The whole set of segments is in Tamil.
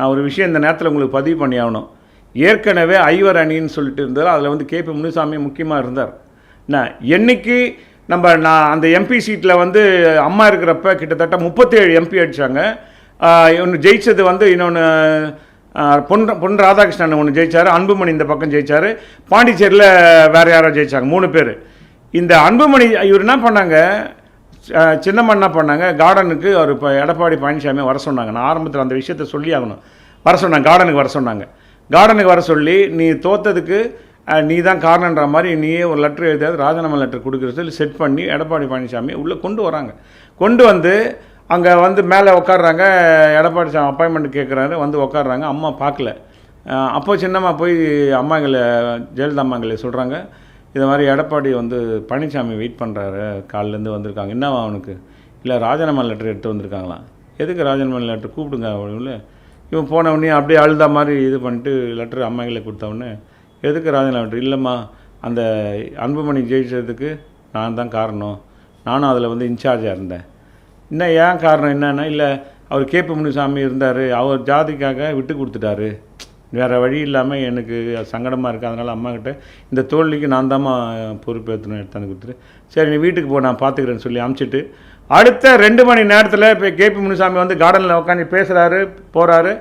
நான் ஒரு விஷயம் இந்த நேரத்தில் உங்களுக்கு பதிவு பண்ணி ஆகணும். ஏற்கனவே ஐவர் அணின்னு சொல்லிட்டு இருந்தார். அதில் வந்து கேபி முனுசாமி முக்கியமாக இருந்தார். என்ன என்னைக்கு நம்ம நான் அந்த எம்பி சீட்டில் வந்து அம்மா இருக்கிறப்ப கிட்டத்தட்ட முப்பத்தேழு எம்பி அடித்தாங்க ஒன்று ஜெயிச்சது வந்து இன்னொன்று பொன் பொன் ராதாகிருஷ்ணன் ஒன்று ஜெயித்தார் அன்புமணி இந்த பக்கம் ஜெயித்தார் பாண்டிச்சேரியில் வேறு யாரோ ஜெயிச்சாங்க. மூணு பேர். இந்த அன்புமணி இவர் என்ன பண்ணாங்க? சின்னம்மா என்ன பண்ணாங்க? கார்டனுக்கு அவர் இப்போ எடப்பாடி பழனிசாமி வர சொன்னாங்க. நான் ஆரம்பத்தில் அந்த விஷயத்த சொல்லி ஆகணும். வர சொன்னாங்க. கார்டனுக்கு வர சொன்னாங்க. கார்டனுக்கு வர சொல்லி நீ தோத்ததுக்கு நீ தான் காரணன்ற மாதிரி நீயே ஒரு லெட்டர் எழுதியாவது ராஜினாமா லெட்டர் கொடுக்குற சொல்லி செட் பண்ணி எடப்பாடி பழனிசாமி உள்ளே கொண்டு வராங்க. கொண்டு வந்து அங்கே வந்து மேலே உட்காடுறாங்க எடப்பாடி சாமி அப்பாயின்மெண்ட் கேட்குறாரு வந்து உட்காடுறாங்க அம்மா பார்க்கல. அப்போ சின்னம்மா போய் அம்மாங்களை ஜெயலலிதா அம்மாங்களை சொல்கிறாங்க இது மாதிரி எடப்பாடி வந்து பழனிசாமி வெயிட் பண்ணுறாரு காலிலேருந்து வந்திருக்காங்க. என்னவா அவனுக்கு? இல்லை ராஜினாமா லெட்டர் எடுத்து வந்திருக்காங்களாம் எதுக்கு ராஜினாமா லெட்டர் கூப்பிடுங்க அப்படின்னு இவன் போன அப்படியே அழுத மாதிரி இது பண்ணிட்டு லெட்டர் அம்மாங்களை கொடுத்தவொடனே எதுக்கு ராஜினாமா லெட்டர் இல்லைம்மா அந்த அன்புமணி ஜெயிச்சதுக்கு நான் தான் காரணம். நானும் அதில் வந்து இன்சார்ஜாக இருந்தேன். இன்னும் ஏன் காரணம் என்னென்னா இல்லை அவர் கேபி முனிசாமி இருந்தார். அவர் ஜாதிக்காக விட்டு கொடுத்துட்டாரு. வேறு வழி இல்லாமல் எனக்கு சங்கடமாக இருக்குது அதனால் அம்மாக்கிட்ட இந்த தோல்விக்கு நான் தாம்மா பொறுப்பேற்றணும் எடுத்தாந்து கொடுத்துட்டு சரி நீ வீட்டுக்கு போ நான் பார்த்துக்கிறேன்னு சொல்லி அமுச்சிட்டு அடுத்த ரெண்டு மணி நேரத்தில் இப்போ கேபி முனுசாமி வந்து கார்டனில் உட்காந்து பேசுகிறாரு போகிறாரு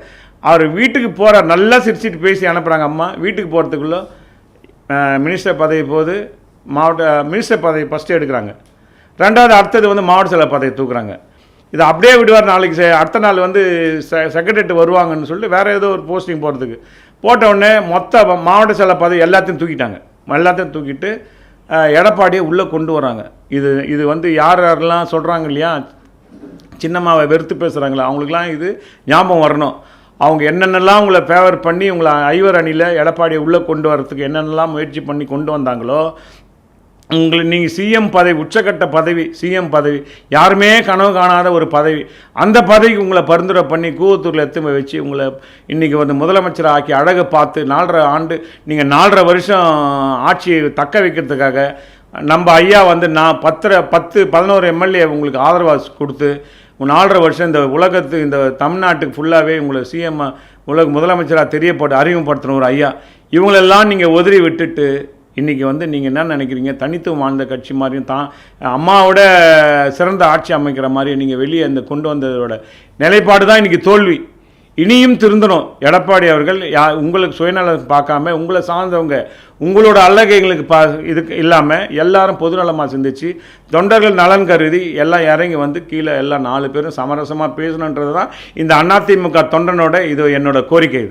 அவர் வீட்டுக்கு போகிறார் நல்லா சிரிச்சிட்டு பேசி அனுப்புகிறாங்க அம்மா. வீட்டுக்கு போகிறதுக்குள்ளே மினிஸ்டர் பதவி போது மாவட்ட மினிஸ்டர் பதவி ஃபஸ்ட்டு எடுக்கிறாங்க. ரெண்டாவது அடுத்தது வந்து மாவட்ட செயலர் பதவி தூக்குறாங்க. இதை அப்படியே விடுவார் நாளைக்கு அடுத்த நாள் வந்து செ செக்ரட்டரி வருவாங்கன்னு சொல்லிட்டு வேறு ஏதோ ஒரு போஸ்டிங் போகிறதுக்கு போட்ட உடனே மொத்த மாவட்ட செயலர் பதவி எல்லாத்தையும் தூக்கிட்டாங்க. எல்லாத்தையும் தூக்கிட்டு எடப்பாடியை உள்ளே கொண்டு வராங்க. இது இது வந்து யார் யாரெல்லாம் சொல்கிறாங்க இல்லையா? சின்னம்மாவை வெறுத்து பேசுகிறாங்களா அவங்களுக்குலாம் இது ஞாபகம் வரணும். அவங்க என்னென்னலாம் உங்களை ஃபேவர் பண்ணி உங்களை ஐவர் அணியில் எடப்பாடியை உள்ளே கொண்டு வரதுக்கு என்னென்னலாம் முயற்சி பண்ணி கொண்டு வந்தாங்களோ உங்களை நீங்கள் சிஎம் பதவி உச்சக்கட்ட பதவி சிஎம் பதவி யாருமே கனவு காணாத ஒரு பதவி. அந்த பதவிக்கு உங்களை பரிந்துரை பண்ணி கூவத்தூரில் எத்துமை வச்சு உங்களை இன்றைக்கி வந்து முதலமைச்சர் ஆக்கி அழகை பார்த்து நாலரை ஆண்டு நீங்கள் நாலரை வருஷம் ஆட்சியை தக்க வைக்கிறதுக்காக நம்ம ஐயா வந்து நான் பத்தரை பத்து பதினோரு எம்எல்ஏ உங்களுக்கு ஆதரவு கொடுத்து நாலரை வருஷம் இந்த உலகத்து இந்த தமிழ்நாட்டுக்கு ஃபுல்லாகவே உங்களை சிஎம் உலக முதலமைச்சராக தெரியப்பட்டு அறிமுகப்படுத்தின ஒரு ஐயா. இவங்களெல்லாம் நீங்கள் உதறி விட்டுட்டு இன்றைக்கி வந்து நீங்கள் என்ன நினைக்கிறீங்க? தனித்துவம் வாழ்ந்த கட்சி மாதிரியும் தான் அம்மாவோட சிறந்த ஆட்சி அமைக்கிற மாதிரி நீங்கள் வெளியே அந்த கொண்டு வந்ததோட நிலைப்பாடு தான் இன்றைக்கி தோல்வி. இனியும் திருந்தணும். எடப்பாடி அவர்கள் யா உங்களுக்கு சுயநலம் பார்க்காம உங்களை சார்ந்தவங்க உங்களோட அல்லகைகளுக்கு பா இதுக்கு இல்லாமல் எல்லாரும் பொதுநலமாக சிந்திச்சு தொண்டர்கள் நலன் கருதி எல்லாம் இறங்கி வந்து கீழே எல்லாம் நாலு பேரும் சமரசமாக பேசணுன்றது தான் இந்த அதிமுக தொண்டனோட இது என்னோட கோரிக்கை இது.